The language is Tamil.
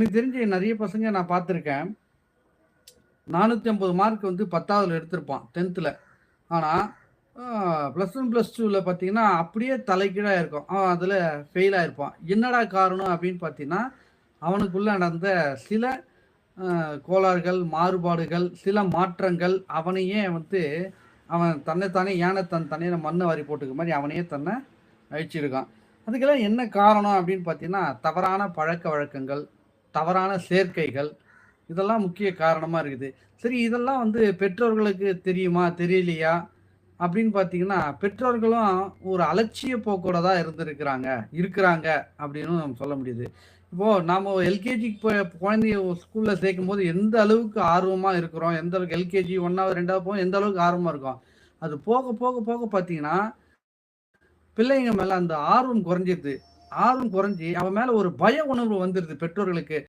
எனக்கு தெரிஞ்சு நிறைய பசங்க நான் பார்த்துருக்கேன். 450 மார்க் வந்து 10வதுல எடுத்திருப்பான் டென்த்தில் ஆனால் ப்ளஸ் ஒன் ப்ளஸ் டூவில் பார்த்தீங்கன்னா, அப்படியே தலைக்கீழாக இருக்கும். அவன் அதில் ஃபெயில் ஆகிருப்பான் என்னடா காரணம் அப்படின்னு பார்த்தீங்கன்னா, அவனுக்குள்ளே நடந்த சில கோளாறுகள், மாறுபாடுகள், சில மாற்றங்கள் அவனையே வந்து அவன் தன்னைத்தானே "யானை தன் தன்னையை மண்ணை வாரி போட்டுக்க" மாதிரி அவனையே தன்னை அழிச்சிருக்கான். அதுக்கெல்லாம் என்ன காரணம் அப்படின்னு பார்த்தீங்கன்னா, தவறான பழக்க வழக்கங்கள் தவறான சேர்க்கைகள், இதெல்லாம் முக்கிய காரணமாக இருக்குது. சரி இதெல்லாம் வந்து பெற்றோர்களுக்கு தெரியுமா? தெரியலையா? அப்படின்னு பார்த்தீங்கன்னா, பெற்றோர்களும் ஒரு அலட்சிய போக்கோட தான் இருந்திருக்கிறாங்க இருக்கிறாங்க அப்படின்னும் நம்ம சொல்ல முடியுது. இப்போது நாம் எல்கேஜிக்கு போய் குழந்தைய ஸ்கூலில் சேர்க்கும் போது எந்த அளவுக்கு ஆர்வமாக இருக்கிறோம், எந்த அளவுக்கு எல்கேஜி 1வது, 2வது போகும் எந்த அளவுக்கு ஆர்வமாக இருக்கும் அது போக போக போக பார்த்தீங்கன்னா, பிள்ளைங்க மேலே அந்த ஆர்வம் குறைஞ்சிருது. ஆர்வம் குறைஞ்சு அவன் மேல ஒரு பய உணர்வு வந்துருது பெற்றோர்களுக்கு.